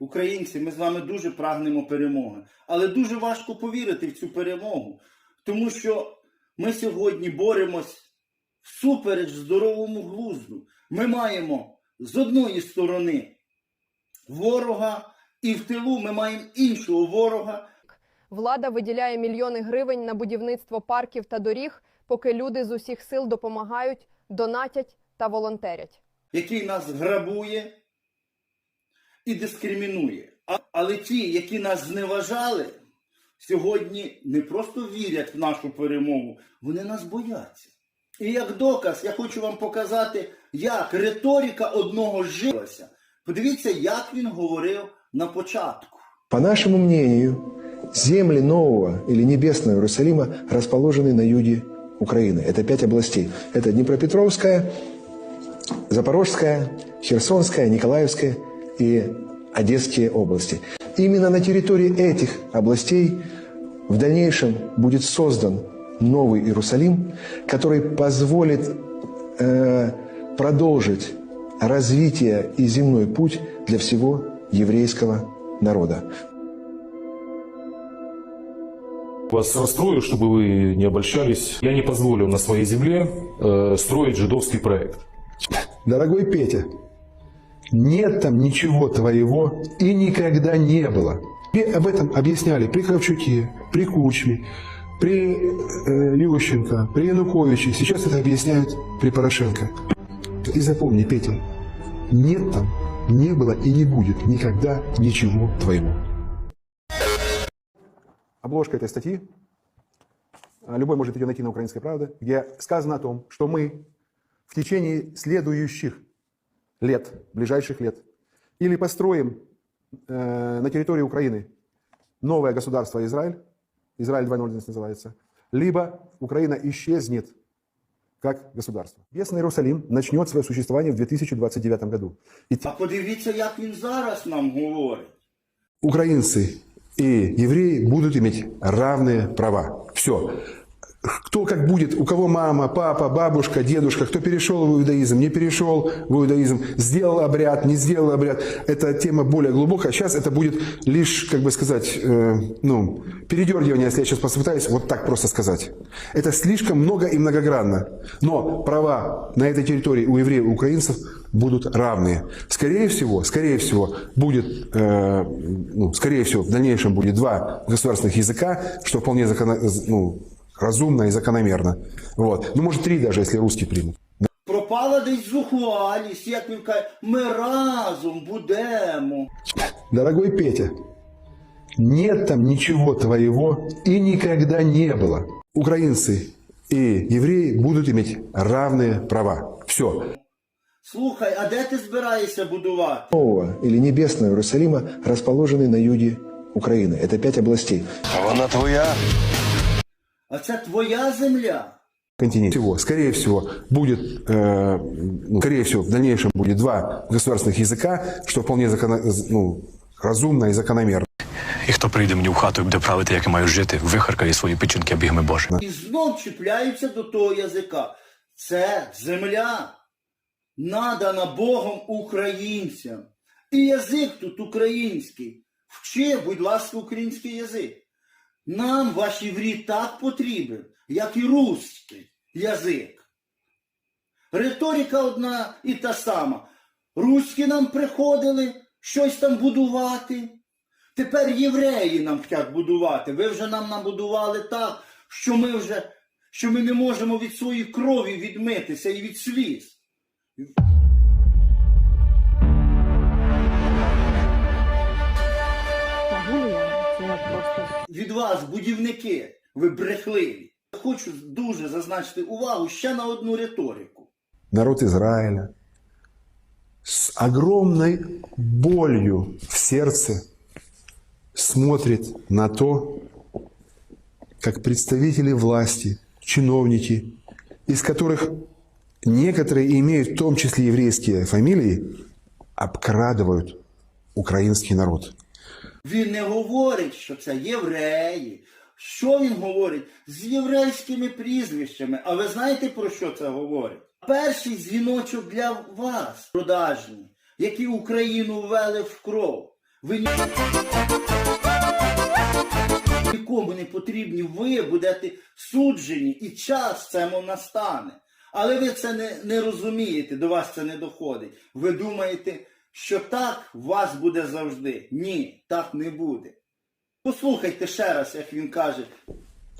Українці, ми з вами дуже прагнемо перемоги, але дуже важко повірити в цю перемогу, тому що ми сьогодні боремось всупереч здоровому глузду. Ми маємо з одної сторони ворога, і в тилу ми маємо іншого ворога, Влада виділяє мільйони гривень на будівництво парків та доріг, поки люди з усіх сил допомагають, донатять та волонтерять. який нас грабує і дискримінує. А, але ті, які нас зневажали, сьогодні не просто вірять в нашу перемогу, вони нас бояться. І як доказ, я хочу вам показати, як риторика одного жилася. Подивіться, як він говорив на початку. По нашему мнению, земли Нового или Небесного Иерусалима расположены на юге Украины. Это пять областей. Это Днепропетровская, Запорожская, Херсонская, Николаевская И Одесские области. Именно на территории этих областей в дальнейшем будет создан новый Иерусалим, который позволит э, продолжить развитие и земной путь для всего еврейского народа. Вас расстрою, чтобы вы не обольщались. Я не позволю на своей земле э, строить жидовский проект. Дорогой Петя, нет там ничего твоего и никогда не было. Тебе об этом объясняли при Кравчуке, при Кучме, при э, Ющенко, при Януковиче. Сейчас это объясняют при Порошенко. И запомни, Петя, нет там, не было и не будет никогда ничего твоего. Обложка этой статьи, а, любой может ее найти на «Украинской правде», где сказано о том, что мы в течение следующих лет, ближайших лет, или построим э, на территории Украины новое государство Израиль, Израиль 2.0 здесь называется, либо Украина исчезнет как государство. Небесный Иерусалим начнет свое существование в 2029 году. И А подивіться, як він зараз нам говорить. украинцы и евреи будут иметь равные права. Все. Кто как будет, у кого мама, папа, бабушка, дедушка, кто перешел в иудаизм, не перешел в иудаизм, сделал обряд, не сделал обряд, это тема более глубокая. Сейчас это будет лишь, как бы сказать, э, ну, передергивание, если я сейчас попытаюсь вот так просто сказать. Это слишком много и многогранно. Но права на этой территории у евреев и украинцев будут равные. Скорее всего, скорее всего, будет, э, ну, скорее всего, в дальнейшем будет два государственных языка, что вполне законно, ну, разумно и закономерно. Вот. Ну, может, три даже, если русский примут. Пропала десь зухвалість, як він каже, ми разом будемо. Дорогой Петя, нет там ничего твоего и никогда не было. Украинцы и евреи будут иметь равные права. Все. Слухай, а де ти збираєшся будувати? Нового или Небесного Иерусалима расположены на юге Украины. Это пять областей. Вона твоя. А це твоя земля. континенте. Всего, скорее всего, будет, э, ну, скорее всего, в дальнейшем будет два государственных языка, что вполне законо, ну, разумно и закономерно. І хто прийде мені в хату і буде правити, як я маю жити, вихаркає свої печінки обігами Боже. І знов чіпляються до того язика. Це земля, надана Богом українцям. І язик тут український. Вчи, будь ласка, український язик. Нам ваш єврій так потрібен, як і русський язик. Риторика одна і та сама. Руські нам приходили щось там будувати. Тепер євреї нам хочуть будувати. Ви вже нам набудували так, що ми вже що ми не можемо від своєї крові відмитися і від сліз. Від вас, будівники, ви брехливі. Хочу дуже зазначити увагу ще на одну риторику. Народ Израиля с огромной болью в сердце смотрит на то, как представители власти, чиновники, из которых некоторые имеют в том числе еврейские фамилии, обкрадывают украинский народ. Він не говорить, що це євреї. Що він говорить? З єврейськими прізвищами. А ви знаєте про що це говорить? Перший дзвіночок для вас, продажні, які Україну ввели в кров. Ви ні- нікому не потрібні, ви будете суджені, і час цьому настане. Але ви це не, не розумієте, до вас це не доходить. Ви думаєте, що так у вас буде завжди. Ні, так не буде. Послухайте ще раз, як він каже,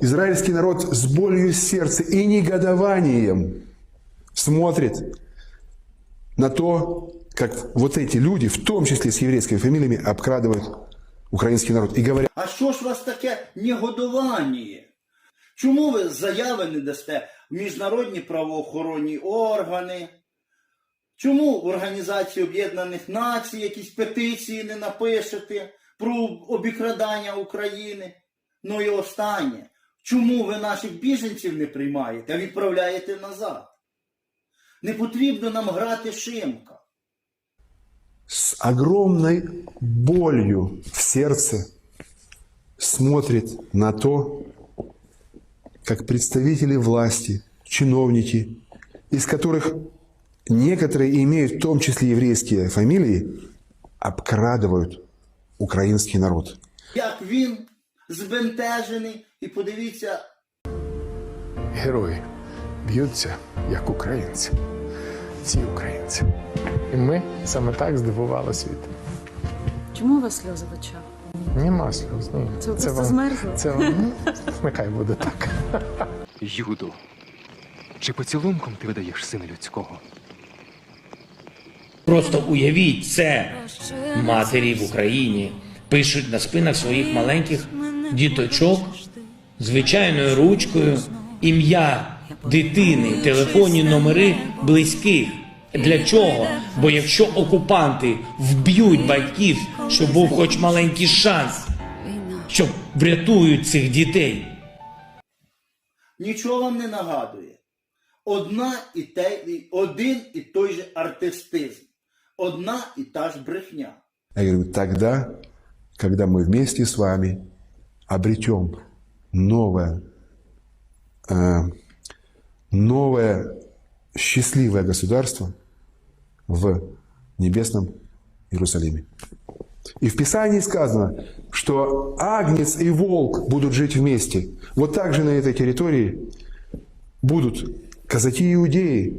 Израильский народ с болью сердца и негодованием смотрит на то, как вот эти люди, в том числе с еврейскими фамилиями, обкрадывают украинский народ. И говорят, А що ж у вас таке негодування? Чому ви заяви не дасте в міжнародні правоохоронні органи? Чому в Організації Об'єднаних Націй якісь петиції не напишете про обікрадання України? Ну і останнє. Чому ви наших біженців не приймаєте, а відправляєте назад? Не потрібно нам грати шимка. с огромной болью в сердце смотрит на то, как представители власти, чиновники, из которых некоторые имеют в том числе еврейские фамилии, обкрадывают украинский народ. Як він збентежений, і подивіться, Герої б'ються, як українці. Ці українці. І ми саме так здивували світ. Чому у вас сльози в очах? Нема сльоз. Ні. Це ви просто змерзли? Це вам. ну, Нехай буде так. Юду, чи поцілунком ти видаєш сина людського? Просто уявіть це. Матері в Україні пишуть на спинах своїх маленьких діточок звичайною ручкою ім'я дитини, телефонні номери близьких. Для чого? Бо якщо окупанти вб'ють батьків, щоб був хоч маленький шанс, що врятують цих дітей. нічого вам не нагадує. Одна і те, один і той же артистизм, одна і та ж брехня. Я говорю, тогда, когда мы вместе с вами обретем новое, э, новое счастливое государство в небесном Иерусалиме. И в Писании сказано, что агнец и волк будут жить вместе. Вот так же на этой территории будут казаки иудеи,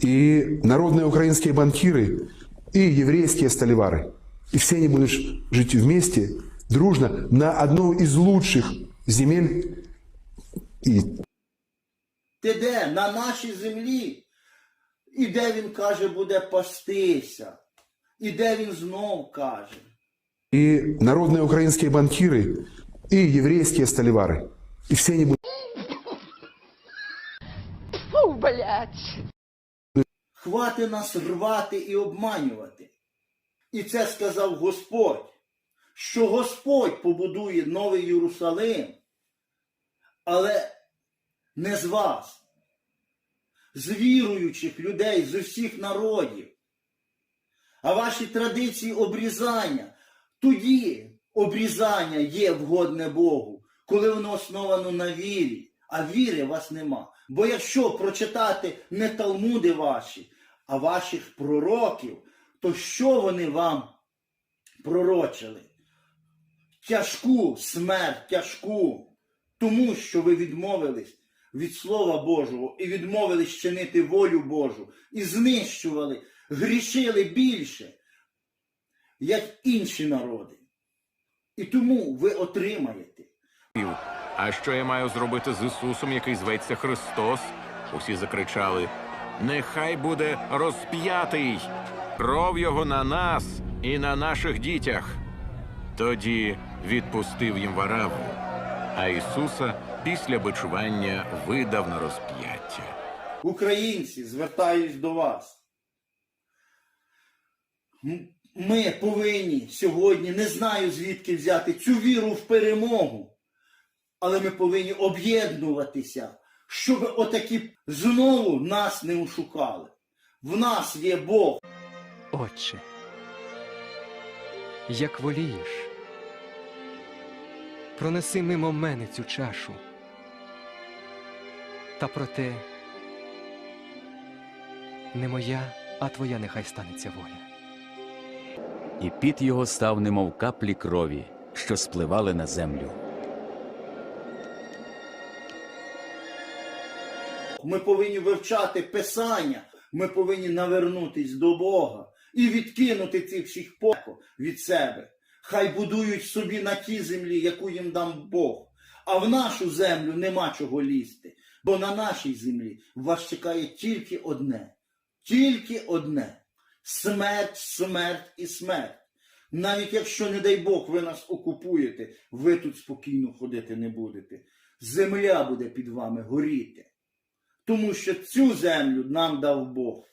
и народные украинские банкиры, и еврейские столевары. И все они будут ж- жить вместе, дружно, на одной из лучших земель и Ти де? На нашій землі. І де він каже, буде пастися. І де він знов каже. и народные украинские банкиры, и еврейские столевары. И все они будут Хвати нас рвати і обманювати. І це сказав Господь, що Господь побудує новий Єрусалим, але не з вас, з віруючих людей, з усіх народів. А ваші традиції обрізання, тоді обрізання є вгодне Богу, коли воно основано на вірі, а віри вас нема. Бо якщо прочитати не талмуди ваші, а ваших пророків, то що вони вам пророчили? Тяжку смерть, тяжку, тому що ви відмовились від Слова Божого і відмовились чинити волю Божу, і знищували, грішили більше, як інші народи. І тому ви отримаєте. А що я маю зробити з Ісусом, який зветься Христос? Усі закричали: Нехай буде розп'ятий! Кров його на нас і на наших дітях. Тоді відпустив їм вараву, а Ісуса після бичування видав на розп'яття. Українці, звертаюсь до вас. Ми повинні сьогодні, не знаю звідки взяти цю віру в перемогу, але ми повинні об'єднуватися, щоб отакі знову нас не ушукали. В нас є Бог. Отче, як волієш, пронеси мимо мене цю чашу. Та проте не моя, а твоя нехай станеться воля. і піт його став немов каплі крові, що спливали на землю. Ми повинні вивчати Писання, ми повинні навернутись до Бога і відкинути цих всіх поко від себе. Хай будують собі на тій землі, яку їм дам Бог. А в нашу землю нема чого лізти, бо на нашій землі вас чекає тільки одне, тільки одне смерть, смерть і смерть. Навіть якщо, не дай Бог, ви нас окупуєте, ви тут спокійно ходити не будете. Земля буде під вами горіти. Тому що цю землю нам дав Бог.